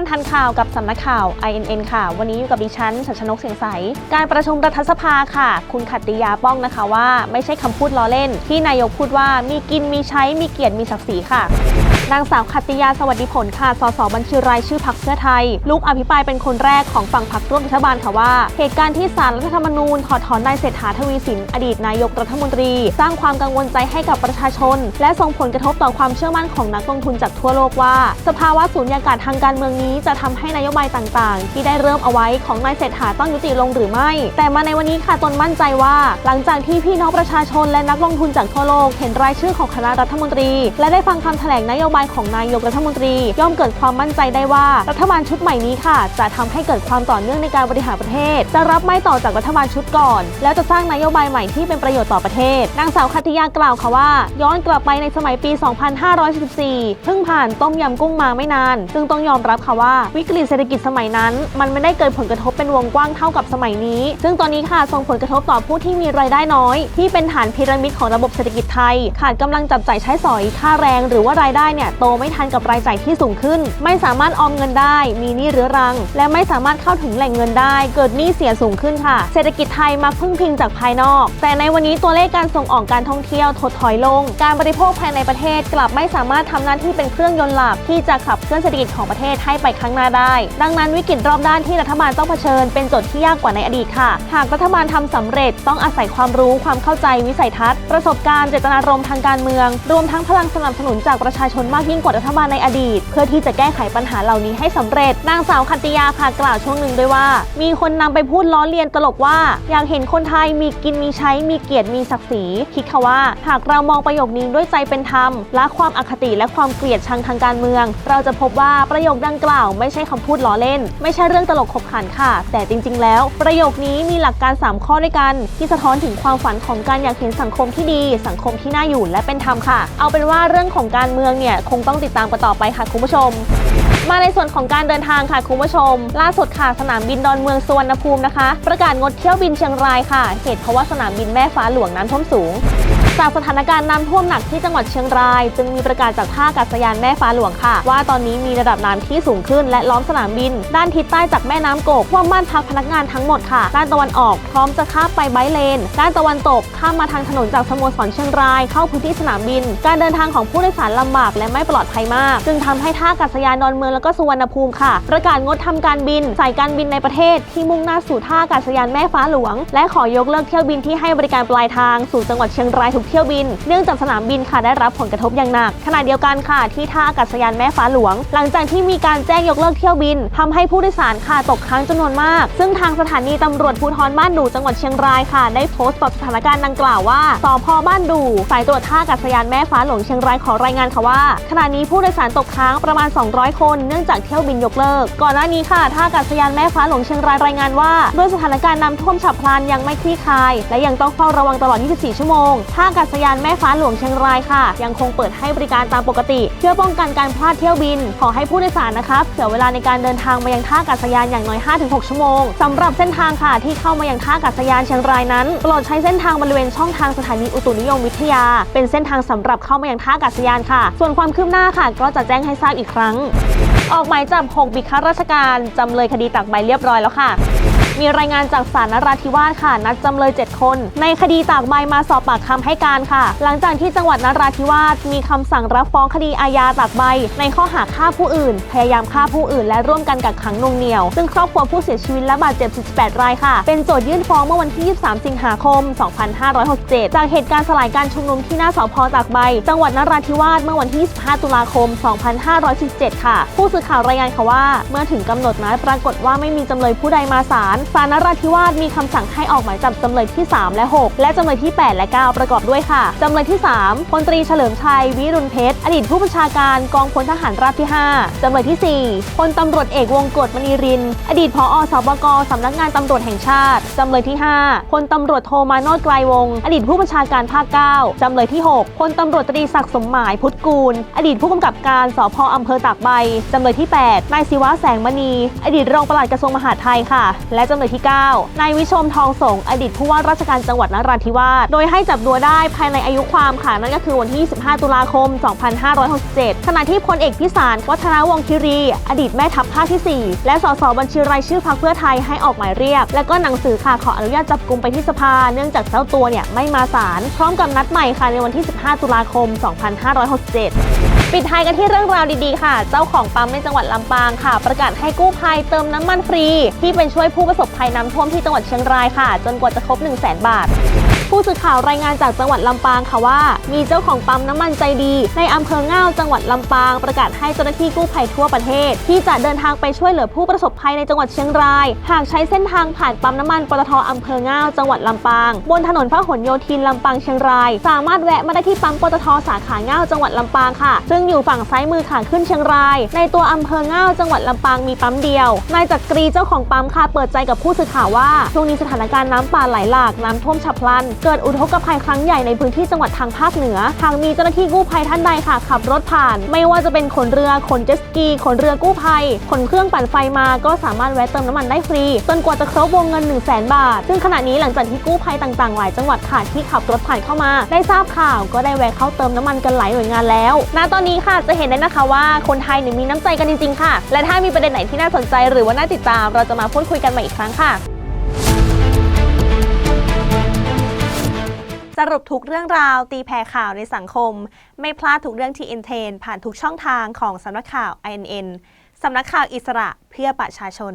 วันทันข่าวกับสำนักข่าว INN ค่ะ วันนี้อยู่กับดิฉันสัชนกเสียงใส การประชุมรัฐสภาค่ะ คุณขัตติยาป้องนะคะว่า ไม่ใช่คำพูดล้อเล่น ที่นายกพูดว่ามีกินมีใช้มีเกียรติมีศักดิ์ศรีค่ะ นางสาวขัตติยาสวัสดิผลค่ะ สสบัญชีรายชื่อพักเพื่อไทย ลูกอภิปรายเป็นคนแรกของฝั่งพักร่วมรัฐบาลค่ะว่า เหตุการณ์ที่ศาลรัฐธรรมนูญถอดถอนนายเศรษฐาทวีสิน อดีตนายกรัฐมนตรี สร้างความกังวลใจให้กับประชาชน และส่งผลกระทบต่อความเชื่อมั่นของนักลงทุนจากทั่วโลกว่า สภาวะสูญญากาศทางการเมืองนี้จะทำให้นโยบายต่างๆ ที่ได้เริ่มเอาไว้ของนายเศรษฐาต้องยุติลงหรือไม่ แต่มาในวันนี้ค่ะตนมั่นใจว่า หลังจากที่พี่น้องประชาชนและนักลงทุนจากทั่วโลกเห็นรายชื่อของคณะรัฐมนตรี และได้ฟังคำแถลงนโยบายของนายกรัฐมนตรี ย่อมเกิดความมั่นใจได้ว่า รัฐบาลชุดใหม่นี้ค่ะ จะทำให้เกิดความต่อเนื่องในการบริหารประเทศ จะรับไม่ต่อจากรัฐบาลชุดก่อน แล้วจะสร้างนโยบายใหม่ที่เป็นประโยชน์ต่อประเทศ นางสาวคัติยากล่าวค่ะว่า ย้อนกลับไปในสมัยปี 2544เพิ่งผ่านต้มยำกุ้งมาไม่นาน ซึ่งต้องยอมรับค่ะว่า วิกฤตเศรษฐกิจสมัยนั้น มันไม่ได้เกิดผลกระทบเป็นวงกว้างเท่ากับสมัยนี้ ซึ่งตอนนี้ค่ะส่งผลกระทบต่อผู้ที่มีรายได้น้อย ที่เป็นฐานพีระมิดของระบบเศรษฐกิจไทย ขาดกำลังจับจ่ายใช้สอยค่าแรง หรือว่ารายได้เนี่ยโตไม่ทันกับรายจ่ายที่สูงขึ้น ไม่สามารถออมเงินได้ มีหนี้เรื้อรัง และไม่สามารถเข้าถึงแหล่งเงินได้ เกิดหนี้เสียสูงขึ้นค่ะ เศรษฐกิจไทยมักพึ่งพิงจากภายนอก แต่ในวันนี้ตัวเลขการส่งออกการท่องเที่ยวถดถอยลง การบริโภคภายในประเทศกลับไม่สามารถทำหน้าที่เป็นเครื่องยนต์หลักที่จะขับเคลื่อนเศรษฐกิจของประเทศให้ไปข้างหน้าได้ ดังนั้นวิกฤตรอบด้านที่รัฐบาลต้องเผชิญ เป็นโจทย์ที่ยากกว่าในอดีตค่ะ หากรัฐบาลทำสำเร็จต้องอาศัยความรู้ความเข้าใจวิสัยทัศน์ ประสบการณ์เจตนารมณ์ทางการเมือง รวมทั้งพลังสนับสนุนจากประชาชนมากยิ่งกว่ารัฐบาลในอดีต เพื่อที่จะแก้ไขปัญหาเหล่านี้ให้สำเร็จ นางสาวคัตติยาค่ะกล่าวช่วงหนึ่งด้วยว่า มีคนนำไปพูดล้อเลียนตลกว่า อยากเห็นคนไทยมีกินมีใช้มีเกียรติมีศักดิ์ศรีคิดค่ะว่า หากเรามองประโยคนี้ด้วยใจเป็นธรรมละความอคติและความเกลียดชังทางการเมือง เราจะพบว่าประโยคดังกล่าวไม่ใช่คำพูดล้อเล่น ไม่ใช่เรื่องตลกขบขันค่ะ แต่จริง ๆ แล้ว ประโยคนี้มีหลักการ 3 ข้อด้วยกัน ที่สะท้อนถึงความฝันของการอยากเห็นสังคมที่ดี สังคมที่น่าอยู่และเป็นธรรมค่ะ เอาเป็นว่าเรื่องของการเมืองเนี่ยคงต้องติดตามกันต่อไปค่ะคุณผู้ชม มาในส่วนของการเดินทางค่ะคุณผู้ชม ล่าสุดค่ะสนามบินดอนเมืองสุวรรณภูมินะคะ ประกาศงดเที่ยวบินเชียงรายค่ะ เหตุเพราะว่าสนามบินแม่ฟ้าหลวงน้ำท่วมสูง จากสถานการณ์น้ำท่วมหนักที่จังหวัดเชียงราย จึงมีประกาศจากท่าอากาศยานแม่ฟ้าหลวงค่ะ ว่าตอนนี้มีระดับน้ำที่สูงขึ้น และล้อมสนามบิน ด้านทิศใต้จากแม่น้ำโกกท่วมบ้านพักพนักงานทั้งหมดค่ะ ด้านตะวันออกพร้อมจะข้ามไปไบเลน ด้านตะวันตกข้ามมาทางถนนจากสโมสรเชียงราย เข้าพื้นที่สนามบิน การเดินทางของผู้โดยสารลำบากและไม่ปลอดภัยมาก จึงทำให้ท่าอากาศยานดอนเมืองแล้วก็สุวรรณภูมิค่ะ ประกาศงดทำการบินสายการบินในประเทศที่มุ่งหน้าสู่ท่าอากาศยานแม่ฟ้าหลวง และขอยกเลิกเที่ยวบินที่ให้บริการปลายทางสู่จังหวัดเชียงรายทุกเที่ยวบิน เนื่องจากสนามบินค่ะได้รับผลกระทบอย่างหนัก ขณะเดียวกันค่ะที่ท่าอากาศยานแม่ฟ้าหลวง หลังจากที่มีการแจ้งยกเลิกเที่ยวบินทำให้ผู้โดยสารค่ะตกค้างจำนวนมาก ซึ่งทางสถานีตำรวจภูธรบ้านดูจังหวัดเชียงรายค่ะ ได้โพสต์ตอบสถานการณ์ดังกล่าวว่าสพบ้านดูสายตรวจท่าอากาศยานแม่ฟ้าหลวงเชียงรายขอรายงานค่ะว่า ขณะนี้ผู้โดยสารตกค้างประมาณ 200 คน เนื่องจากเที่ยวบินยกเลิก ก่อนหน้านี้ค่ะท่าอากาศยานแม่ฟ้าหลวงเชียงรายรายงานว่าด้วยสถานการณ์น้ำท่วมฉับพลันยังไม่คลี่คลาย และยังต้องเฝ้าระวังตลอด 24 ชั่วโมงท่าอากาศยานแม่ฟ้าหลวงเชียงรายค่ะ ยังคงเปิดให้บริการตามปกติ เพื่อป้องกันการพลาดเที่ยวบิน ขอให้ผู้โดยสารนะคะเผื่อเวลาในการเดินทางมายังท่าอากาศยานอย่างน้อย 5-6 ชั่วโมงสำหรับเส้นทางค่ะที่เข้ามายังท่าอากาศยานเชียงรายนั้นโปรดใช้เส้นทางบริเวณช่องทางสถานีอุตุนิยมวิทยา เป็นเส้นทางสำหรับเข้ามายังท่าอากาศยานค่ะ ส่วนความคืบหน้าค่ะ ก็จะแจ้งให้ทราบอีกครั้ง ออกหมายจับ 6 บิดข้าราชการจำเลยคดีตักใบเรียบร้อยแล้วค่ะ มีรายงานจากศาลนราธิวาสค่ะ นัดจำเลย 7 คน ในคดีตากใบมาสอบปากคำให้การค่ะ หลังจากที่จังหวัดนราธิวาสมีคำสั่งรับฟ้องคดีอาญาตากใบ ในข้อหาฆ่าผู้อื่น พยายามฆ่าผู้อื่น และร่วมกันกักขังนวงเหนี่ยว ซึ่งครอบครัวผู้เสียชีวิตและบาดเจ็บ48รายค่ะ เป็นโจทยื่นฟ้องเมื่อวันที่ 23 สิงหาคม 2567 จากเหตุการณ์สลายการชุมนุมที่หน้าสพตากใบ จังหวัดนราธิวาสเมื่อวันที่ 25 ตุลาคม 2517 ค่ะ ผู้สื่อข่าวรายงานค่ะว่า เมื่อถึงกำหนดนัดปรากฏว่าไม่มีจำเลยผู้ใดมาศาลศาลนราธิวาสมีคำสั่งให้ออกหมายจับจำเลยที่ 3 และ 6 และจำเลยที่ 8 และ 9 ประกอบด้วยค่ะจำเลยที่3พลตรีเฉลิมชัย วิรุณเพชร อดีตผู้บัญชาการกองพลทหารราบที่ 5จำเลยที่ 4พลตำรวจเอกวงกฎมณีริน อดีตผอสบกสำนักงานตำรวจแห่งชาติจำเลยที่5พลตำรวจโทมาโนดไกลวง อดีตผู้บัญชาการภาค 9จำเลยที่ 6พลตำรวจตรีศักดิ์สมหมายพุทธกูล อดีตผู้กำกับการสพอำเภอตากใบจำเลยที่ 8 นายศิวะแสงมณี อดีตรองปลัดกระทรวงมหาดไทยค่ะ และจำเลยที่ 9 นายวิชมทองสงอดีตผู้ว่าราชการจังหวัดนราธิวาส โดยให้จับตัวได้ภายในอายุความค่ะ นั่นก็คือวันที่ 25 ตุลาคม 2567 ขณะที่พลเอกพิสารวัฒนวงศ์คิรี อดีตแม่ทัพภาคที่ 4 และสสบัญชีรายชื่อพรรคเพื่อไทยให้ออกหมายเรียก และก็หนังสือค่ะขออนุญาตจับกลุ่มไปที่สภา เนื่องจากเจ้าตัวเนี่ยไม่มาศาล พร้อมกับนัดใหม่ค่ะในวันที่ 15 ตุลาคม 2567 ปิดท้ายกันที่เรื่องราวดีๆ ค่ะ เจ้าของปั๊มในจังหวัดลำปางค่ะ ประกาศให้กู้ภัยเติมน้ำมันฟรี ที่เป็นช่วยผู้ประสบภัยน้ำท่วมที่จังหวัดเชียงรายค่ะ จนกว่าจะครบ 1 0 0 0 0แบาท ผู้สื่อข่าวรายงานจากจังหวัดลำปางค่ะว่า มีเจ้าของปั๊มน้ำมันใจดี ในอำเภอเง่าจังหวัดลำปาง ประกาศให้เจ้าหน้าที่กู้ภัยทั่วประเทศ ที่จะเดินทางไปช่วยเหลือผู้ประสบภัยในจังหวัดเชียงราย หากใช้เส้นทางผ่านปั๊มน้ำมันปตทอำเภอเง่าจังหวัดลำปาง บนถนนพหลโยธินลำปางเชียงราย สามารถแวะมาได้ที่ปั๊มปตทสาขาเง่าจังหวัดลำปางค่ะ ซึ่งอยู่ฝั่งซ้ายมือขาขึ้นเชียงราย ในตัวอำเภอเง่าจังหวัดลำปางมีปั๊มเดียวนายจักรีเจ้าของปั๊มค่ะเปิดใจกับผู้สื่อข่าวว่าช่วงนี้สถานการณ์น้ำป่าไหลหลากน้ำท่วมฉับพลันเกิดอุทกภัยครั้งใหญ่ในพื้นที่จังหวัดทางภาคเหนือหากมีเจ้าหน้าที่กู้ภัยท่านใดค่ะ ขับรถผ่าน ไม่ว่าจะเป็นขนเรือขนเจ็ตสกีขนเรือกู้ภัยขนเครื่องปั่นไฟมาก็สามารถแวะเติมน้ำมันได้ฟรีจนกว่าจะครบวงเงิน 1 0 0 0 0แบาท ซึ่งขณะนี้หลังจากที่กู้ภัยต่างๆหลายจังหวัดค่ะที่ขับรถผ่านเข้ามา ได้ทราบข่าวก็ได้แวะเข้าเติมน้ำมันกันหลายหน่วยงานแล้วณตอนนี้ค่ะจะเห็นได้นะคะว่าคนไทยเนี่ยมีน้ำใจกันจริงๆค่ะ และถ้ามีประเด็นไหนที่น่าสนใจหรือว่าน่าติดตาม เราจะมาพูดคุยกันใหม่อีกครั้งค่ะ รุปทุกเรื่องราว ตีแผ่ข่าวในสังคม ไม่พลาดทุกเรื่องที่อินเทนผ่านทุกช่องทางของสำนักข่าว INN สำนักข่าวอิสระเพื่อประชาชน